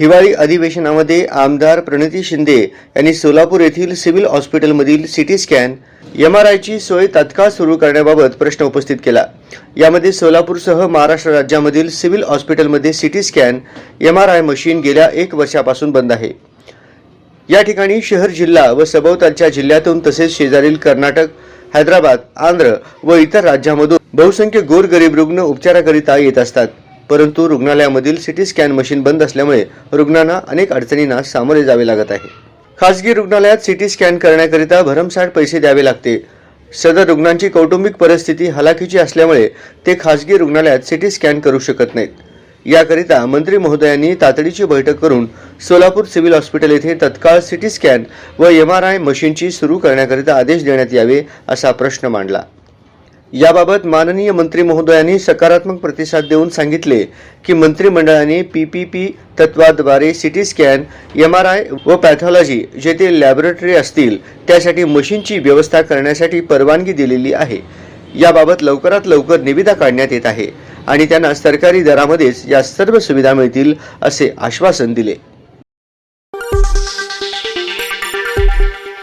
हिवाळी अधिवेशनामध्ये आमदार प्रणिती शिंदे यांनी सोलापूर येथील सिव्हिल हॉस्पिटलमधील सिटी स्कॅन एम आर आयची सोय तात्काळ सुरू करण्याबाबत प्रश्न उपस्थित केला. यामध्ये सोलापूरसह महाराष्ट्र राज्यामधील सिव्हिल हॉस्पिटलमध्ये CT scan M R I machine गेल्या एक वर्षापासून बंद आहे. या ठिकाणी शहर जिल्हा व सभोवतालच्या जिल्ह्यातून तसेच शेजारील कर्नाटक हैदराबाद आंध्र व इतर राज्यामधून बहुसंख्य गोरगरीब रुग्ण उपचाराकरिता येत असतात. परंतु रुग्णालयामधील सिटी स्कॅन मशीन बंद असल्यामुळे रुग्णांना अनेक अडचणींना सामोरे जावे लागत आहे. खासगी रुग्णालयात सिटी स्कॅन करण्याकरिता भरमसाठ पैसे द्यावे लागते. सदर रुग्णांची कौटुंबिक परिस्थिती हलाखीची असल्यामुळे ते खासगी रुग्णालयात सिटी स्कॅन करू शकत नाहीत. याकरिता मंत्री महोदयांनी तातडीची बैठक करून सोलापूर सिव्हिल हॉस्पिटल येथे तत्काळ सिटी स्कॅन व एम आर आय मशीनची सुरू करण्याकरिता आदेश देण्यात यावे असा प्रश्न मांडला. याबाबत माननीय मंत्री महोदयांनी सकारात्मक प्रतिसाद देऊन सांगितले की मंत्रिमंडळाने P P P तत्वाद्वारे CT scan M R I व पॅथॉलॉजी जेथे लॅबोरेटरी असतील त्यासाठी मशीनची व्यवस्था करण्यासाठी परवानगी दिलेली आहे. याबाबत लवकरात लवकर निविदा काढण्यात येत आहे आणि त्यांना सरकारी दरामध्येच या सर्व सुविधा मिळतील असे आश्वासन दिले.